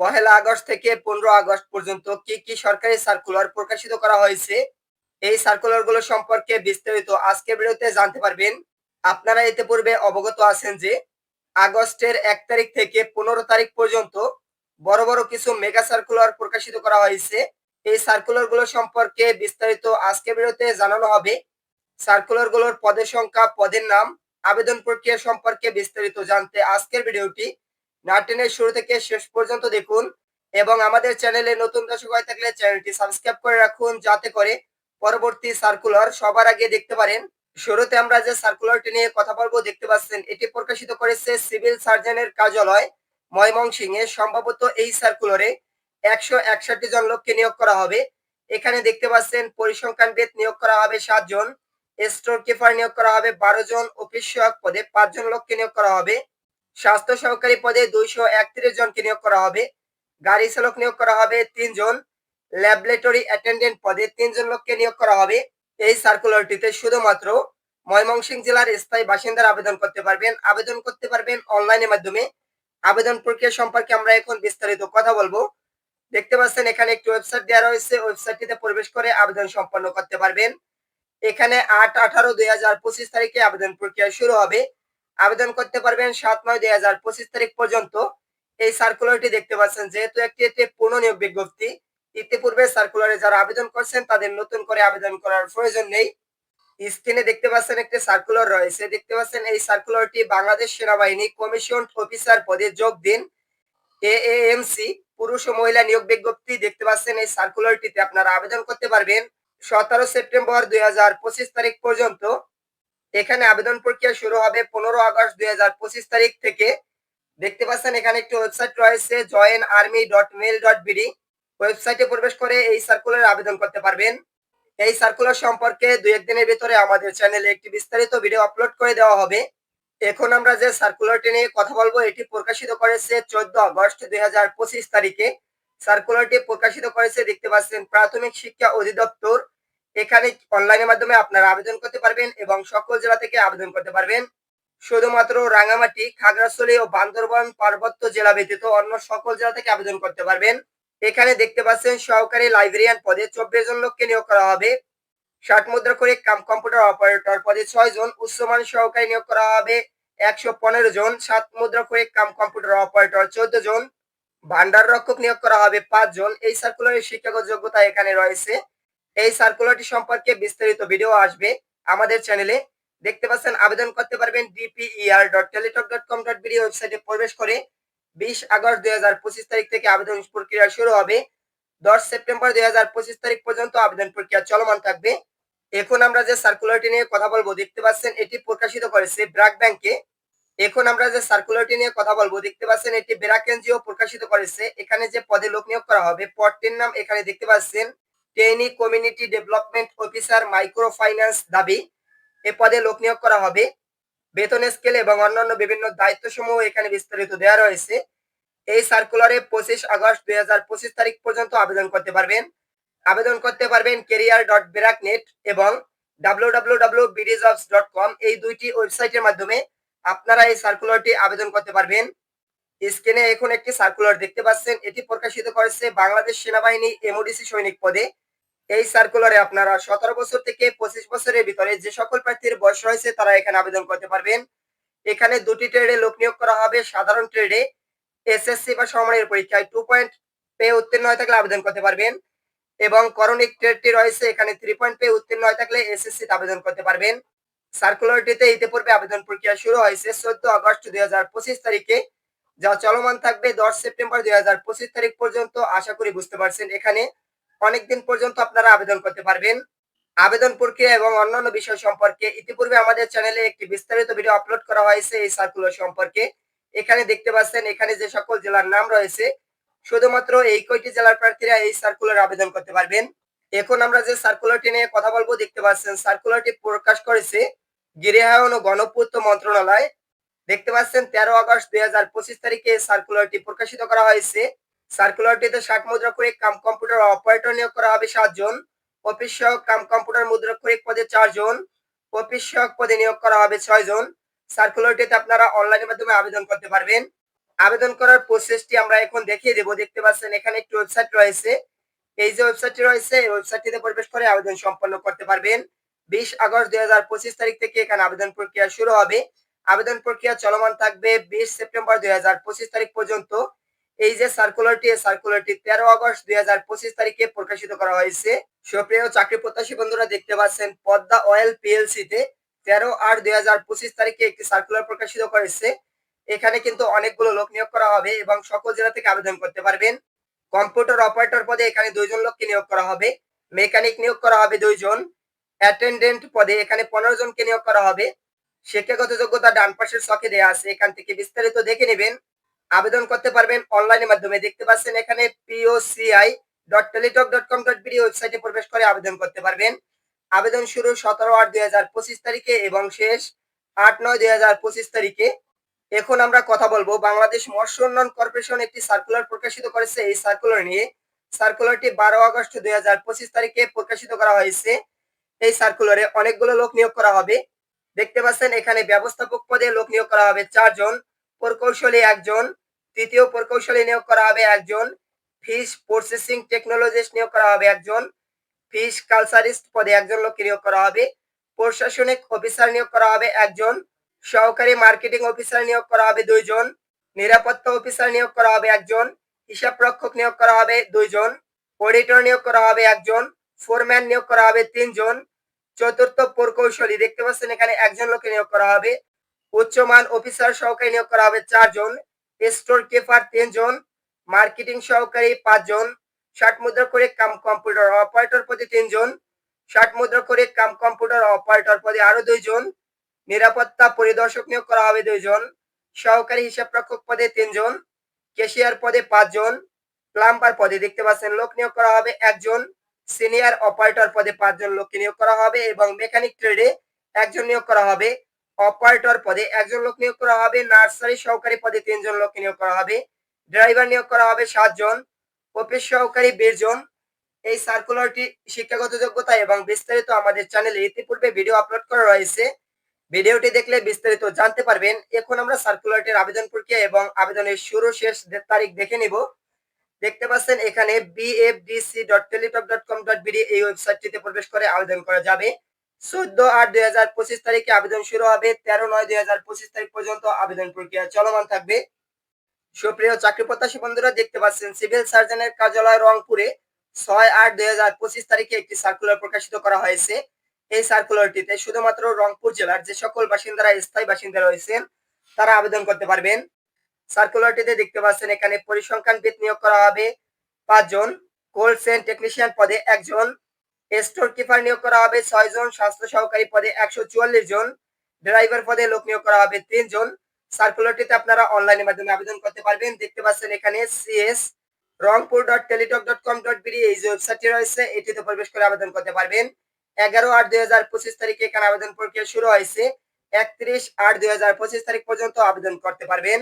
পহেলা August থেকে পনেরো August পর্যন্ত কি কি সরকারি সার্কুলার প্রকাশিত করা হয়েছে? এই সার্কুলারগুলো সম্পর্কে বিস্তারিত আজকের ভিডিওতে জানতে পারবেন। আপনারা এতে পূর্বে অবগত আছেন যে, আগস্টের এক তারিখ থেকে পনেরো তারিখ পর্যন্ত বড় বড় কিছু মেগা সার্কুলার প্রকাশিত করা হয়েছে। এই সার্কুলারগুলো সম্পর্কে বিস্তারিত আজকের ভিডিওতে জানানো হবে। সার্কুলারগুলোর পদের সংখ্যা, পদের নাম, আবেদন প্রক্রিয়া সম্পর্কে বিস্তারিত জানতে আজকের ভিডিওটি নাটেনের শুরু থেকে শেষ পর্যন্ত দেখুন এবং আমাদের চ্যানেলে নতুন দর্শক হয়ে থাকলে চ্যানেলটি সাবস্ক্রাইব করে রাখুন, যাতে করে পরবর্তী সার্কুলার সবার আগে দেখতে পারেন। শুরুতে আমরা যে সার্কুলারটি নিয়ে কথা বলব, দেখতে পাচ্ছেন, এটি প্রকাশিত করেছে সিভিল সার্জনের কার্যালয় ময়মনসিংহে। সম্ভবত এই সার্কুলারে একশো একষট্টি জন লোককে নিয়োগ করা হবে। এখানে দেখতে পাচ্ছেন পরিসংখ্যানবিদ নিয়োগ করা হবে সাতজন স্টোর কিপার নিয়োগ করা হবে বারো জন অফিস সহায়ক পদে পাঁচজন লোককে নিয়োগ করা হবে। স্বাস্থ্য সহকারী পদে দুইশো একত্রিশ জনকে নিয়োগ করা হবে। গাড়ি চালক নিয়োগ করা হবে তিনজন। ল্যাবরেটরি অ্যাটেন্ডেন্ট পদে তিনজন লোককে নিয়োগ করা হবে। এই সার্কুলারটিতে শুধুমাত্র ময়মনসিংহ জেলার স্থায়ী বাসিন্দারা আবেদন করতে পারবেন। আবেদন করতে পারবেন অনলাইনের মাধ্যমে। আবেদন প্রক্রিয়া সম্পর্কে আমরা এখন বিস্তারিত কথা বলব। দেখতে পাচ্ছেন, এখানে একটি ওয়েবসাইট দেওয়া রয়েছে। ওয়েবসাইটটিতে প্রবেশ করে আবেদন সম্পন্ন করতে পারবেন। এখানে আট আঠারো দুই হাজার পঁচিশ তারিখে আবেদন প্রক্রিয়া শুরু হবে। আবেদন করতে পারবেন সাত নয় দুই হাজার পঁচিশ তারিখ পর্যন্ত। এই সার্কুলারটি দেখতে পাচ্ছেন, যেহেতু একটি একটি নিয়োগ বিজ্ঞপ্তি, ইতিপূর্বে সার্কুলারে যারা আবেদন করছেন, তাদের নতুন করে আবেদন করার প্রয়োজন নেই। স্ক্রিনে দেখতে পাচ্ছেন একটি সার্কুলার রয়েছে। দেখতে পাচ্ছেন, এই সার্কুলারটি বাংলাদেশ সেনাবাহিনী কমিশন অফিসার পদে যোগ দিন। এএএমসি, পুরুষ ও মহিলা নিয়োগ বিজ্ঞপ্তি, দেখতে পাচ্ছেন, এই সার্কুলারটিতে আপনারা আবেদন করতে পারবেন। সতেরো সেপ্টেম্বর দুই হাজার পঁচিশ তারিখ পর্যন্ত এখানে আবেদন প্রক্রিয়া শুরু হবে পনেরো আগস্ট দুই হাজার পঁচিশ তারিখ থেকে। দেখতে পাচ্ছেন, এখানে একটি ওয়েবসাইট রয়েছে join army dot mil dot BD ওয়েবসাইটে প্রবেশ করে এই সার্কুলার আবেদন করতে পারবেন। এই সার্কুলার সম্পর্কে দুই একদিনের ভিতরে আমাদের চ্যানেলে একটি বিস্তারিত ভিডিও আপলোড করে দেওয়া হবে। এখন আমরা যে সার্কুলারটি নিয়ে কথা বলব, এটি প্রকাশিত করেছে চোদ্দ আগস্ট দুই হাজার পঁচিশ তারিখে। সার্কুলারটি প্রকাশিত করেছে, দেখতে পাচ্ছেন, প্রাথমিক শিক্ষা অধিদপ্তর এখানে অনলাইনের মাধ্যমে আপনারা আবেদন করতে পারবেন এবং সকল জেলা থেকে আবেদন করতে পারবেন। শুধুমাত্র রাঙামাটি, খাগড়াছড়ি ও বান্দরবান পার্বত্য জেলা ব্যতীত অন্য সকল জেলা থেকে আবেদন করতে পারবেন। এখানে দেখতে পাচ্ছেন সহকারী লাইব্রেরিয়ান পদে চব্বিশ জন লোককে নিয়োগ করা হবে। ষাট মুদ্রা করে কাম কম্পিউটার অপারেটর পদে ছয় জন উচ্চমান সহকারী নিয়োগ করা হবে একশো পনেরো জন, সাত মুদ্রা করে কাম কম্পিউটার অপারেটর চোদ্দ জন, ভান্ডার রক্ষক নিয়োগ করা হবে পাঁচ জন। এই সার্কুলারের শিক্ষাগত যোগ্যতা এখানে রয়েছে। এই সার্কুলারটি সম্পর্কে বিস্তারিত ভিডিও আসবে আমাদের চ্যানেলে দেখতে পাচ্ছেন, আবেদন করতে পারবেন DPER dot Teletalk dot com dot BD ওয়েবসাইটে প্রবেশ করে বিশ আগস্ট দুই হাজার পঁচিশ তারিখ থেকে আবেদন প্রক্রিয়া শুরু হবে। দশ সেপ্টেম্বর দুই হাজার পঁচিশ তারিখ পর্যন্ত আবেদন প্রক্রিয়া চলমান থাকবে। এখন আমরা যে সার্কুলারটি নিয়ে কথা বলব, দেখতে পাচ্ছেন, এটি প্রকাশিত করেছে ব্র্যাক ব্যাংকে এখন আমরা যে সার্কুলারটি নিয়ে কথা বলব, দেখতে পাচ্ছেন, এটি ব্র্যাক এনজিও প্রকাশিত করেছে। এখানে যে পদে লোক নিয়োগ করা হবে, পদটির নাম এখানে দেখতে পাচ্ছেন টেনি community development officer micro finance দাবি। এ পদে লোক নিয়োগ করা হবে। বেতন স্কেল এবং অন্যান্য বিভিন্ন দায়িত্ব সমূহ এখানে বিস্তারিত দেওয়া রয়েছে। এই সার্কুলারে পঁচিশ আগস্ট দুই হাজার পঁচিশ তারিখ পর্যন্ত আবেদন করতে পারবেন। আবেদন করতে পারবেন কেরিয়ার ডট বেরাক নেট এবং ডাব্লিউ এই দুইটি ওয়েবসাইটের মাধ্যমে। আপনারা এই সার্কুলারটি আবেদন করতে পারবেন। স্ক্রিনে এখন একটি সার্কুলার দেখতে পাচ্ছেন। এটি প্রকাশিত করেছে বাংলাদেশ সেনাবাহিনী এমওডিসি সৈনিক পদে। এই সার্কুলারে আপনারা সতেরো বছর থেকে পঁচিশ বছরের ভিতরে যে সকল প্রার্থীর বয়স রয়েছে, তারা এখানে আবেদন করতে পারবেন। এখানে দুটি ট্রেডে লোক নিয়োগ করা হবে। সাধারণ ট্রেডে এসএসসি বা সমমানের পরীক্ষায় টু পয়েন্ট পে উত্তীর্ণ হয়ে থাকলে আবেদন করতে পারবেন এবং করণিক ট্রেডটি রয়েছে, এখানে থ্রি পয়েন্ট পে উত্তীর্ণ হয়ে থাকলে এসএসসি আবেদন করতে পারবেন। সার্কুলারটিতে ইতিপূর্বে আবেদন প্রক্রিয়া শুরু হয়েছে চোদ্দ আগস্ট দুই হাজার পঁচিশ তারিখে, যা চলমান থাকবে দশ সেপ্টেম্বর দুই হাজার পঁচিশ তারিখ পর্যন্ত। আশা করি বুঝতে পারছেন এখানে। অনেকদিন পর্যন্ত আপনারা আবেদন করতে পারবেন। আবেদন প্রক্রিয়া এবং অন্যান্য বিষয় সম্পর্কে ইতিপূর্বে আমাদের চ্যানেলে একটি বিস্তারিত ভিডিও আপলোড করা হয়েছে এই সার্কুলার সম্পর্কে। এখানে দেখতে পাচ্ছেন, এখানে যে সকল জেলার নাম রয়েছে, শুধুমাত্র এই কয়টি জেলার প্রার্থীরা এই সার্কুলার আবেদন করতে পারবেন। এখন আমরা যে সার্কুলারটি নিয়ে কথা বলব, দেখতে পাচ্ছেন সার্কুলারটি প্রকাশ করেছে গৃহায়ন ও গণপূর্ত মন্ত্রণালয়। দেখতে পাচ্ছেন, তেরো আগস্ট দুই হাজার পঁচিশ তারিখে সার্কুলারটি প্রকাশিত করা হয়েছে। সার্কুলারটিতে ষাট মুদ্রা করে কাম কম্পিউটার অপারেটর নিয়োগ করা হবে সাতজন অফিস সহক কাম কম্পিউটার মুদ্রা করে পদে চারজন অফিস সহক পদে নিয়োগ করা হবে ছয় জন। সার্কুলারটিতে আপনারা অনলাইনের মাধ্যমে আবেদন করতে পারবেন। আবেদন করার প্রসেসটি আমরা এখন দেখিয়ে দেবো। দেখতে পাচ্ছেন এখানে একটি ওয়েবসাইট রয়েছে। এই যে ওয়েবসাইটটি রয়েছে, এই ওয়েবসাইটটিতে প্রবেশ করে আবেদন সম্পন্ন করতে পারবেন। বিশ আগস্ট দুই হাজার পঁচিশ তারিখ থেকে এখানে আবেদন প্রক্রিয়া শুরু হবে। আবেদন প্রক্রিয়া চলমান থাকবে বিশ সেপ্টেম্বর দুই হাজার পঁচিশ তারিখ পর্যন্ত। এই যে সার্কুলারটি সার্কুলারটি তেরো আগস্ট দুই হাজার পঁচিশ তারিখে প্রকাশিত করা হয়েছে। সুপ্রিয় চাকরি প্রত্যাশী বন্ধুরা, দেখতে পাচ্ছেন পদ্মা অয়েল পিএলসি তে তেরো আট দুই হাজার পঁচিশ তারিখে একটি সার্কুলার প্রকাশিত করেছে। এখানে কিন্তু অনেকগুলো লোক নিয়োগ করা হবে এবং সকল জেলা থেকে আবেদন করতে পারবেন। কম্পিউটার অপারেটর পদে এখানে দুইজন লোককে নিয়োগ করা হবে। মেকানিক নিয়োগ করা হবে দুইজন। অ্যাটেন্ডেন্ট পদে এখানে পনেরো জনকে নিয়োগ করা হবে। শিক্ষাগত যোগ্যতা ডান পাশের ছকে দেওয়া আছে। এখান থেকে বিস্তারিত দেখে নেবেন। আবেদন করতে পারবেন অনলাইনের মাধ্যমে। দেখতে পাচ্ছেন এখানে POCI dot Teletalk dot com dot BD ওয়েবসাইটে প্রবেশ করে আবেদন করতে পারবেন। আবেদন শুরু সতেরো আট দুই হাজার পঁচিশ তারিখে এবং শেষ আট নয় দুই হাজার পঁচিশ তারিখে। এখন আমরা কথা বলব, বাংলাদেশ মৎস্য উন্নয়ন কর্পোরেশন একটি সার্কুলার প্রকাশিত করেছে। এই সার্কুলার নিয়ে সার্কুলারটি বারো আগস্ট দুই হাজার পঁচিশ তারিখে প্রকাশিত করা হয়েছে। এই সার্কুলারে অনেকগুলো লোক নিয়োগ করা হবে। দেখতে পাচ্ছেন এখানে ব্যবস্থাপক পদে লোক নিয়োগ করা হবে চারজন, প্রকৌশলী একজন তৃতীয় প্রকৌশলী নিয়োগ করা হবে একজন ফিশ প্রসেসিং টেকনোলজিস্ট নিয়োগ করা হবে একজন ফিশ কালচারিস্ট পদে একজন লোক নিয়োগ করা হবে প্রশাসনিক অফিসার নিয়োগ করা হবে একজন সহকারী মার্কেটিং অফিসার নিয়োগ করা হবে দুইজন নিরাপত্তা অফিসার নিয়োগ করা হবে একজন হিসাব রক্ষক নিয়োগ করা হবে দুইজন অডিটর নিয়োগ করা হবে একজন ফোরম্যান নিয়োগ করা হবে তিনজন চতুর্থ প্রকৌশলী দেখতে পাচ্ছেন এখানে একজন লোকে নিয়োগ করা হবে উচ্চমান অফিসার সহকারী নিয়োগ করা হবে চারজন স্টোর কিপার তিনজন, মার্কেটিং সহকারী পাঁচজন, ষাট মুদ্রা করে কাম কম্পিউটার অপারেটর পদে তিনজন, ষাট মুদ্রা করে কাম কম্পিউটার অপারেটর পদে আরও দুইজন, নিরাপত্তা পরিদর্শক নিয়োগ করা হবে দুইজন, সহকারী হিসাব রক্ষক পদে তিনজন, ক্যাশিয়ার পদে পাঁচজন, প্লাম্বার পদে দেখতে পাচ্ছেন লোক নিয়োগ করা হবে একজন, সিনিয়র অপারেটর পদে পাঁচজন লোককে নিয়োগ করা হবে এবং মেকানিক ট্রেডে একজন নিয়োগ করা হবে। অপারেটর পদে একজন লোক নিয়োগ করা হবে, নার্সারি সহকারী পদে তিনজন লোককে নিয়োগ করা হবে, ড্রাইভার নিয়োগ করা হবে সাতজন, অফিস সহকারী বিশ জন এই সার্কুলারটি শিক্ষাগত যোগ্যতা এবং বিস্তারিত আমাদের চ্যানেলে ইতিপূর্বে ভিডিও আপলোড করা রয়েছে। ভিডিওটি দেখলে বিস্তারিত জানতে পারবেন। এখন আমরা সার্কুলারটির আবেদন প্রক্রিয়া এবং আবেদনের শুরু শেষ তারিখ দেখে নিব। দেখতে পাচ্ছেন এখানে BFDC dot Teletalk dot com dot BD এই ওয়েবসাইটটিতে প্রবেশ করে আবেদন করা যাবে। চোদ্দ আট দুই হাজার পঁচিশ তারিখে আবেদন শুরু হবে, তেরো নয় দুই হাজার পঁচিশ তারিখ পর্যন্ত আবেদন প্রক্রিয়া চলমান থাকবে। সুপ্রিয় চাকরি প্রত্যাশী বন্ধুরা, দেখতে পাচ্ছেন সিভিল সার্জনের কার্যালয় রংপুরে ছয় আট দুই হাজার পঁচিশ তারিখে একটি সার্কুলার প্রকাশিত করা হয়েছে। এই সার্কুলারটিতে শুধুমাত্র রংপুর জেলার যে সকল বাসিন্দারা, স্থায়ী বাসিন্দা রয়েছেন, তারা আবেদন করতে পারবেন। সার্কুলারটিতে দেখতে পাচ্ছেন এখানে পরিসংখ্যান পরিসংখ্যানবিদ নিয়োগ করা হবে। পাঁচজন কোল্ড চেন টেকনিশিয়ান পদে একজন স্টোর কিপার নিয়োগ করা হবে ছয় জন, স্বাস্থ্য সহকারী পদে একশো চুয়াল্লিশ জন, ড্রাইভার পদে লোক নিয়োগ করা হবে তিন জন। সার্কুলারটিতে আপনারা অনলাইনের মাধ্যমে আবেদন করতে পারবেন। দেখতে পাচ্ছেন এখানে CS Rangpur dot Teletalk dot com dot BD এই যে ওয়েবসাইটটি রয়েছে, এটিতে প্রবেশ করে আবেদন করতে পারবেন। এগারো আট দুই হাজার পঁচিশ তারিখে এখানে আবেদন প্রক্রিয়া শুরু হয়েছে। একত্রিশ আট দুই হাজার পঁচিশ তারিখ পর্যন্ত আবেদন করতে পারবেন।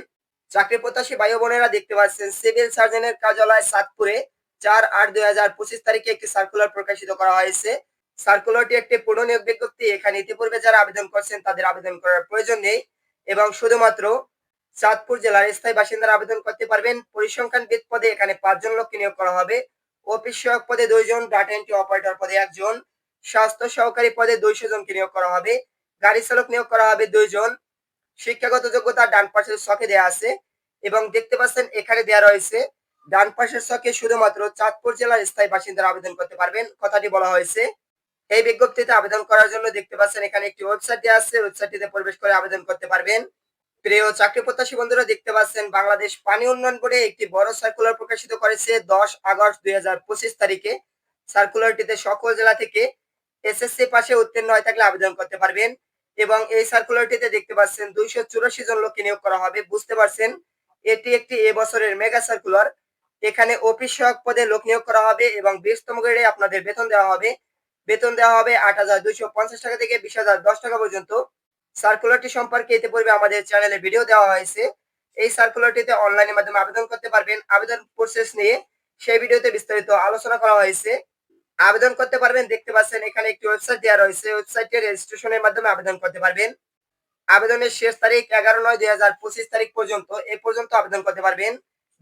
চাকরি প্রত্যাশী ভাই বোনেরা দেখতে পাচ্ছেন, সিভিল সার্জনের কার্যালয় সাতপুরে। চার আট দুই হাজার পঁচিশ তারিখে একটি সার্কুলার প্রকাশিত করা হয়েছে। সার্কুলারটি একটি পুনঃনিয়োগ বিজ্ঞপ্তি। এখানে ইতিপূর্বে যারা আবেদন করছেন, তাদের আবেদন করার প্রয়োজন নেই এবং শুধুমাত্র চাঁদপুর জেলার স্থায়ী বাসিন্দারা আবেদন করতে পারবেন। পরিসংখ্যানবিদ পদে এখানে পাঁচজন লোককে নিয়োগ করা হবে। অফিস সহায়ক পদে দুইজন, ডাটা এন্ট্রি অপারেটর পদে একজন, স্বাস্থ্য সহকারী পদে দুইশো জনকে নিয়োগ করা হবে। গাড়ি চালক নিয়োগ করা হবে দুইজন। শিক্ষাগত যোগ্যতা ডান পাশের শখে দেওয়া আছে এবং দেখতে পাচ্ছেন এখানে দেওয়া রয়েছে ডান পাশের ছকে শুধুমাত্র চাঁদপুর জেলার স্থায়ী বাসিন্দারা আবেদন করতে পারবেন। কথাটি বলা হয়েছে, এই বিজ্ঞপ্তিতে আবেদন করার জন্য দেখতে পাচ্ছেন এখানে একটি ওয়েবসাইট দেওয়া আছে ওয়েবসাইটটিতে প্রবেশ করে আবেদন করতে পারবেন। প্রিয় চাকরি প্রত্যাশী বন্ধুরা, দেখতে পাচ্ছেন বাংলাদেশ পানি উন্নয়ন বোর্ডে একটি বড় সার্কুলার প্রকাশিত করেছে দশ আগস্ট দুই তারিখে। সার্কুলারটিতে সকল জেলা থেকে এসএসসি পাশে উত্তীর্ণ হয়ে থাকলে আবেদন করতে পারবেন এবং এই সার্কুলারটিতে দেখতে পাচ্ছেন দুইশো চুরাশি জন লোককে নিয়োগ করা হবে। বুঝতে পারছেন, এটি একটি এবছরের মেগা সার্কুলার এখানে অফিস সহক পদে লোক নিয়োগ করা হবে এবং বিশতম গ্রেডে আপনাদের বেতন দেওয়া হবে। বেতন দেওয়া হবে আট হাজার দুইশো পঞ্চাশ টাকা থেকে বিশ হাজার দশ টাকা পর্যন্ত। সার্কুলারটি সম্পর্কে এতে পূর্বে আমাদের চ্যানেলে ভিডিও দেওয়া হয়েছে। এই সার্কুলারটিতে অনলাইনের মাধ্যমে আবেদন করতে পারবেন। আবেদন প্রসেস নিয়ে সেই ভিডিওতে বিস্তারিত আলোচনা করা হয়েছে। আবেদন করতে পারবেন, দেখতে পাচ্ছেন এখানে একটি ওয়েবসাইট দেওয়া রয়েছে। ওয়েবসাইটে রেজিস্ট্রেশনের মাধ্যমে আবেদন করতে পারবেন। আবেদনের শেষ তারিখ এগারো নয় দুই হাজার পঁচিশ তারিখ পর্যন্ত। এ পর্যন্ত আবেদন করতে পারবেন।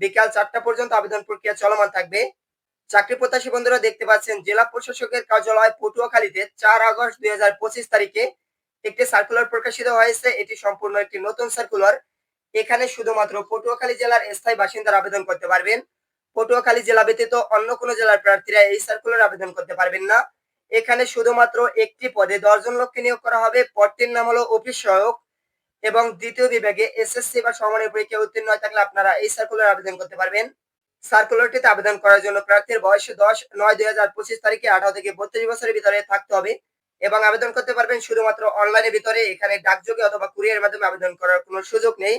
বিকাল চারটা পর্যন্ত আবেদন প্রক্রিয়া চলমান থাকবে। চাকরি প্রত্যাশী বন্ধুরা দেখতে পাচ্ছেন, জেলা প্রশাসকের কার্যালয় পটুয়াখালীতে চার আগস্ট দুই হাজার পঁচিশ তারিখে একটি সার্কুলার প্রকাশিত হয়েছে। এটি সম্পূর্ণ একটি নতুন সার্কুলার এখানে শুধুমাত্র পটুয়াখালী জেলার স্থায়ী বাসিন্দার আবেদন করতে পারবেন। পটুয়াখালী জেলা ব্যতীত অন্য কোনো জেলার প্রার্থীরা এই সার্কুলার আবেদন করতে পারবেন না। এখানে শুধুমাত্র একটি পদে দশজন লোককে নিয়োগ করা হবে। পদটির নাম হলো অফিস সহায়ক। এবং দ্বিতীয় বিভাগে এসএসসি বা সমানের পরীক্ষা উত্তীর্ণ হয়ে থাকলে আপনারা এই সার্কুলার আবেদন করতে পারবেন। সার্কুলারটিতে আবেদন করার জন্য প্রার্থীর বয়স দশ নয় দুই হাজার পঁচিশ তারিখে আঠারো থেকে বত্রিশ বছরের ভিতরে থাকতে হবে এবং আবেদন করতে পারবেন শুধুমাত্র অনলাইনের ভিতরে, এখানে ডাকযোগে অথবা কুরিয়ার মাধ্যমে আবেদন করার কোনো সুযোগ নেই।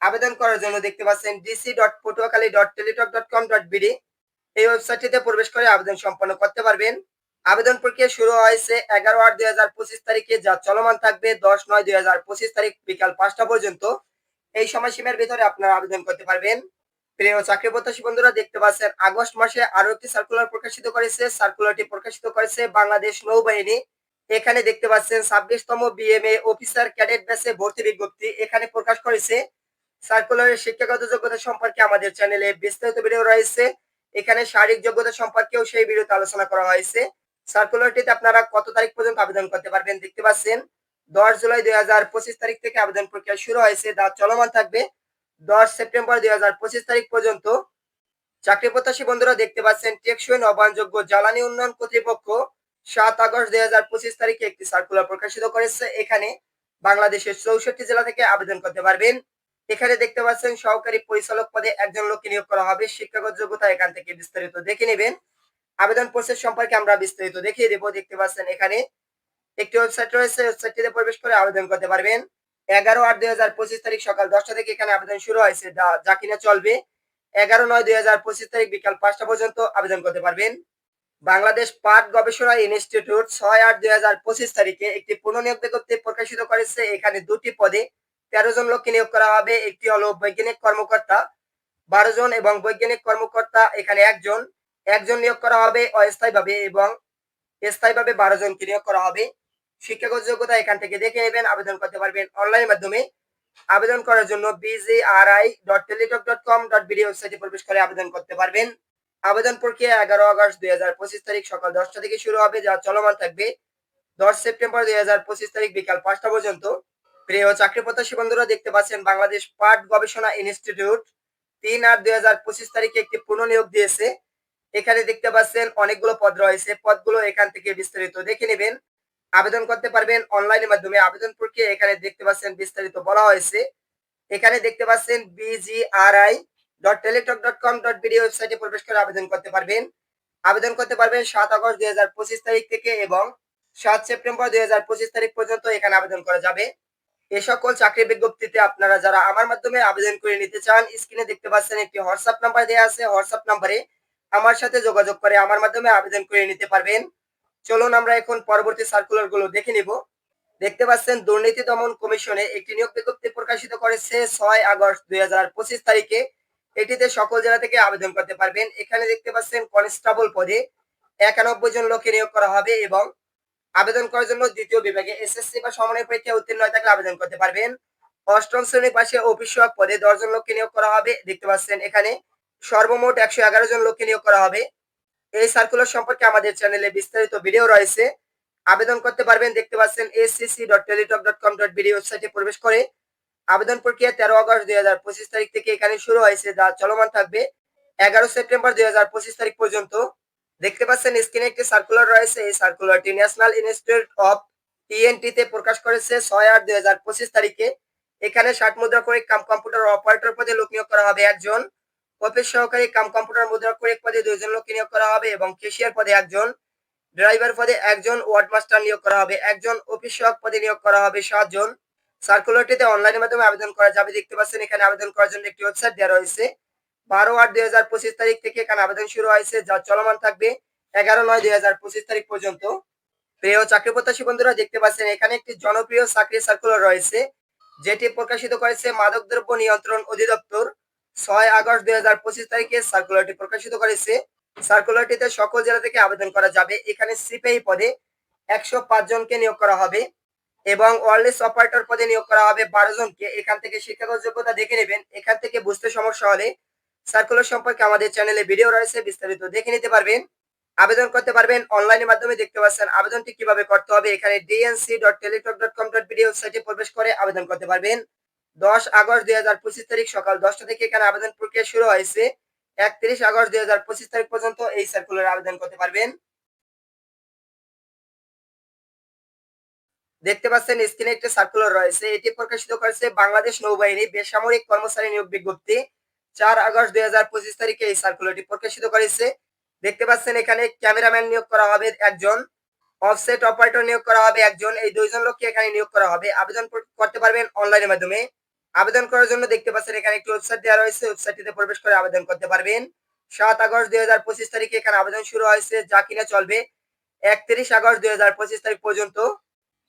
আবেদন করার জন্য দেখতে পাচ্ছেন DC dot Patuakhali dot Teletalk dot com dot BD এই ওয়েবসাইটটিতে প্রবেশ করে আবেদন সম্পন্ন করতে পারবেন। আবেদন প্রক্রিয়া শুরু হয়েছে এগারো আট দুই হাজার পঁচিশ তারিখে, যা চলমান থাকবে দশ নয় দুই হাজার পঁচিশ তারিখ বিকাল পাঁচটা পর্যন্ত। এই সময়সীমার ভিতরে আপনারা আবেদন করতে পারবেন। প্রিয় চাকরি প্রত্যাশী বন্ধুরা, দেখতে পাচ্ছেন, আগস্ট মাসে আরও একটি সার্কুলার প্রকাশিত করেছে। সার্কুলারটি প্রকাশিত করেছে বাংলাদেশ নৌবাহিনী। এখানে দেখতে পাচ্ছেন, ছাব্বিশতম বিএমএ অফিসার ক্যাডেট ব্যাচে ভর্তি বিজ্ঞপ্তি এখানে প্রকাশ করেছে। সার্কুলারের শিক্ষাগত যোগ্যতা সম্পর্কে আমাদের চ্যানেলে বিস্তারিত ভিডিও রয়েছে। এখানে শারীরিক যোগ্যতা সম্পর্কেও সেই ভিডিওতে আলোচনা করা হয়েছে। সার্কুলারটিতে আপনারা কত তারিখ পর্যন্ত আবেদন করতে পারবেন দেখতে পাচ্ছেন? দশ জুলাই দুই হাজার পঁচিশ তারিখ থেকে আবেদন প্রক্রিয়া শুরু হয়েছে। যা চলমান থাকবে দশ সেপ্টেম্বর দুই হাজার পঁচিশ তারিখ পর্যন্ত। চাকরি প্রত্যাশী বন্ধুরা দেখতে পাচ্ছেন, টেকসই নবায়নযোগ্য জ্বালানি উন্নয়ন কর্তৃপক্ষ সাত আগস্ট দুই হাজার পঁচিশ তারিখে একটি সার্কুলার প্রকাশিত করেছে। এখানে বাংলাদেশের চৌষট্টি জেলা থেকে আবেদন করতে পারবেন। এখানে দেখতে পাচ্ছেন সহকারী পরিচালক পদে একজন লোককে নিয়োগ করা হবে। শিক্ষাগত যোগ্যতা এখান থেকে বিস্তারিত দেখে নেবেন। আবেদন প্রসেস সম্পর্কে আমরা বিস্তারিত দেখিয়ে দেবো, দেখতে পাচ্ছেন এখানে একটি ওয়েবসাইট রয়েছে ওয়েবসাইটটিতে প্রবেশ করে আবেদন করতে পারবেন। এগারো আট দুই তারিখ সকাল দশটা থেকে এখানে আবেদন শুরু হয়েছে, যা- কিনা চলবে। এগারো নয় দুই হাজার পঁচিশ তারিখ বিকাল পাঁচটা পর্যন্ত আবেদন করতে পারবেন। বাংলাদেশ পাট গবেষণা ইনস্টিটিউট ছয় আট দুই হাজার পঁচিশ তারিখে একটি পুনঃনিয়োগ বিজ্ঞপ্তি প্রকাশিত করেছে। এখানে দুটি পদে তেরো জন লোককে নিয়োগ করা হবে, একটি হলো বৈজ্ঞানিক কর্মকর্তা, বারো জন এবং বৈজ্ঞানিক কর্মকর্তা, এখানে একজন। একজন নিয়োগ করা হবে অস্থায়ীভাবে এবং স্থায়ীভাবে বারো জনকে নিয়োগ করা হবে। শিক্ষাগত যোগ্যতা এখান থেকে দেখে নেবেন, আবেদন করতে পারবেন অনলাইনের মাধ্যমে। আবেদন করার জন্য BGRI dot Teletalk dot com dot BD ওয়েবসাইটে প্রবেশ করে আবেদন করতে পারবেন। আবেদন প্রক্রিয়া এগারো আগস্ট দুই হাজার পঁচিশ তারিখ সকাল দশটা থেকে শুরু হবে, যা চলমান থাকবে দশ সেপ্টেম্বর দুই হাজার পঁচিশ তারিখ বিকাল পাঁচটা পর্যন্ত। প্রিয় চাকরি প্রত্যাশী বন্ধুরা, দেখতে পাচ্ছেন বাংলাদেশ পাট গবেষণা ইনস্টিটিউট তিন আট দুই হাজার পঁচিশ তারিখে একটি পুনঃনিয়োগ দিয়েছে। এখানে দেখতে পাচ্ছেন অনেকগুলো পদ রয়েছে। পদগুলো এখান থেকে বিস্তারিত দেখে নেবেন। আবেদন করতে পারবেন অনলাইনের মাধ্যমে। আবেদন প্রক্রিয়া এখানে দেখতে পাচ্ছেন বিস্তারিত বলা হয়েছে। এখানে দেখতে পাচ্ছেন BGRI dot Teletalk dot com dot BD ওয়েবসাইটে প্রবেশ করে আবেদন করতে পারবেন। আবেদন করতে পারবেন সাত আগস্ট দুই হাজার পঁচিশ তারিখ থেকে এবং সাত সেপ্টেম্বর দুই হাজার পঁচিশ তারিখ পর্যন্ত এখানে আবেদন করা যাবে। এ সকল চাকরি বিজ্ঞপ্তিতে আপনারা যারা আমার মাধ্যমে আবেদন করে নিতে চান, স্ক্রিনে দেখতে পাচ্ছেন একটি হোয়াটসঅ্যাপ নাম্বার দেওয়া আছে। হোয়াটসঅ্যাপ নাম্বারে আমার সাথে যোগাযোগ করে আমার মাধ্যমে আবেদন করে নিতে পারবেন। চলুন আমরা এখন পরবর্তী সার্কুলারগুলো দেখে নিব। দেখতে পাচ্ছেন, দুর্নীতি দমন কমিশনে একটি নিয়োগ বিজ্ঞপ্তি প্রকাশিত করেছে ছয় আগস্ট দুই হাজার পঁচিশ তারিখে। এটিতে সকল জেলা থেকে আবেদন করতে পারবেন। এখানে দেখতে পাচ্ছেন, কনস্টেবল পদে একানব্বই জন লোককে নিয়োগ করা হবে এবং আবেদন করার জন্য দ্বিতীয় বিভাগে এসএসসি বা সমানের পরীক্ষা উত্তীর্ণ হয়ে থাকলে আবেদন করতে পারবেন। অষ্টম শ্রেণির পাশে অফিস পদে দশজন লোককে নিয়োগ করা হবে। দেখতে পাচ্ছেন, এখানে সর্বমোট একশো এগারো জন লোককে নিয়োগ করা হবে। এই সার্কুলার সম্পর্কে আমাদের চ্যানেলে বিস্তারিত ভিডিও রয়েছে। আবেদন করতে পারবেন, দেখতে পাচ্ছেন SCC dot Teletalk dot com dot ওয়েবসাইটে প্রবেশ করে। আবেদন প্রক্রিয়া তেরো আগস্ট দুই হাজার পঁচিশ তারিখ থেকে এখানে শুরু হয়েছে, যা চলমান থাকবে এগারো সেপ্টেম্বর দুই হাজার পঁচিশ তারিখ পর্যন্ত। দেখতে পাচ্ছেন স্ক্রিনে একটি সার্কুলার রয়েছে। এই সার্কুলারটি ন্যাশনাল ইনস্টিটিউট অফ টিএনটি তে প্রকাশ করেছে ছয় আট দুই হাজার পঁচিশ তারিখে। এখানে ষাট মুদ্রা করে কাম কম্পিউটার অপারেটর পদে লোক নিয়োগ করা হবে একজন। অফিস সহকারী কাম কম্পিউটার মুদ্রা করে পদে দুইজন লোক নিয়োগ করা হবে এবং কেশিয়ার পদে একজন, ড্রাইভার পদে একজন ওয়ার্ড মাস্টার নিয়োগ করা হবে। একজন অফিস সহক পদে নিয়োগ করা হবে সাতজন। সার্কুলারটিতে অনলাইনের মাধ্যমে আবেদন করা যাবে। দেখতে পাচ্ছেন, এখানে আবেদন করার জন্য একটি ওয়েবসাইট দেওয়া রয়েছে। বারো আট দুই হাজার পঁচিশ তারিখ থেকে এখানে আবেদন শুরু হয়েছে, যা চলমান থাকবে এগারো নয় দুই হাজার পঁচিশ তারিখ পর্যন্ত। প্রিয় চাকরি প্রত্যাশী বন্ধুরা, দেখতে পাচ্ছেন, এখানে একটি জনপ্রিয় চাকরি সার্কুলার রয়েছে, যেটি প্রকাশিত করেছে মাদকদ্রব্য নিয়ন্ত্রণ অধিদপ্তর। ছয় আগস্ট দুই হাজার পঁচিশ তারিখে সার্কুলারটি প্রকাশিত করেছে। সার্কুলারটিতে সকল জেলা থেকে আবেদন করা যাবে। এখানে সিপিআই পদে একশো পাঁচ জনকে নিয়োগ করা হবে এবং ওয়ারলেস অপারেটর পদে নিয়োগ করা হবে বারো জনকে। এখান থেকে শিক্ষাগত যোগ্যতা দেখে নেবেন। এখান থেকে বুঝতে সমস্যা হলে সার্কুলার সম্পর্কে আমাদের চ্যানেলে ভিডিও রয়েছে, বিস্তারিত দেখে নিতে পারবেন। আবেদন করতে পারবেন অনলাইনের মাধ্যমে দেখতে পাচ্ছেন আবেদনটি কীভাবে করতে হবে। এখানে DNC dot Teletalk dot com dot BD ওয়েবসাইটে প্রবেশ করে আবেদন করতে পারবেন। দশ আগস্ট দুই হাজার পঁচিশ তারিখ সকাল দশটা থেকে এখানে আবেদন প্রক্রিয়া শুরু হয়েছে। একত্রিশ আগস্ট দুই হাজার পঁচিশ তারিখ পর্যন্ত এই সার্কুলার আবেদন করতে পারবেন। দেখতে পাচ্ছেন স্ক্রিনে একটি সার্কুলার রয়েছে। এটি প্রকাশিত করেছে বাংলাদেশ নৌবাহিনী বেসামরিক কর্মচারী নিয়োগ বিজ্ঞপ্তি। চার আগস্ট দুই হাজার পঁচিশ তারিখে এই সার্কুলারটি প্রকাশিত করেছে। দেখতে পাচ্ছেন, এখানে ক্যামেরাম্যান নিয়োগ করা হবে একজন অফসেট অপারেটর নিয়োগ করা হবে একজন। এই দুইজন লোককে এখানে নিয়োগ করা হবে। আবেদন করতে পারবেন অনলাইনের মাধ্যমে। আবেদন করার জন্য দেখতে পাচ্ছেন এখানে একটি ওয়েবসাইট দেওয়া রয়েছে। ওয়েবসাইটটিতে প্রবেশ করে আবেদন করতে পারবেন। সাত আগস্ট দুই হাজার পঁচিশ তারিখে এখানে আবেদন শুরু হয়েছে, যা কিনা চলবে একত্রিশ আগস্ট দুই হাজার পঁচিশ তারিখ পর্যন্ত।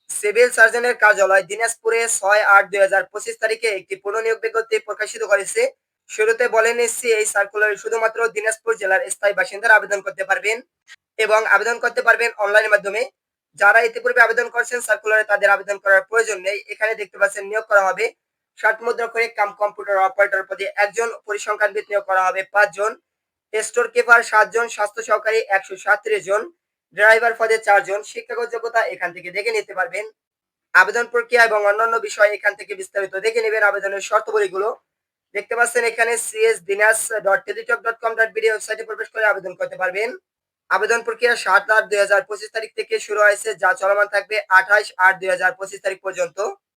সিভিল সার্জনের কার্যালয় দিনাজপুরে ছয় আট দুই হাজার পঁচিশ তারিখে একটি পুনর্নিয়োগ বিজ্ঞপ্তি প্রকাশিত করেছে। শুরুতে বলে নিচ্ছি এই সার্কুলারে শুধুমাত্র দিনাজপুর জেলার স্থায়ী বাসিন্দারা আবেদন করতে পারবেন এবং আবেদন করতে পারবেন অনলাইনের মাধ্যমে। যারা ইতিপূর্বে আবেদন করছেন সার্কুলারে তাদের আবেদন করার প্রয়োজন নেই। এখানে দেখতে পাচ্ছেন নিয়োগ করা হবে ষাট মুদ্রা করে কাম কম্পিউটার অপারেটর পদে একজন পরিসংখ্যানবিদ নিয়োগ করা হবে। পাঁচজন স্টোর কিপার সাতজন স্বাস্থ্য সহকারী একশো সাতত্রিশ জন। ড্রাইভার পদে চারজন শিক্ষাগত যোগ্যতা এখান থেকে দেখে নিতে পারবেন। আবেদন প্রক্রিয়া এবং অন্যান্য বিষয় এখান থেকে বিস্তারিত দেখে নেবেন আবেদনের শর্তাবলীগুলো। দেখতে পাচ্ছেন এখানে CS দিনাস dot Teletalk dot com dot BD ওয়েবসাইটে প্রবেশ করে আবেদন করতে পারবেন। আবেদন প্রক্রিয়া সাত আট দুই হাজার পঁচিশ তারিখ থেকে শুরু হয়েছে, যা চলমান থাকবে আঠাশ আট দুই হাজার পঁচিশ তারিখ পর্যন্ত।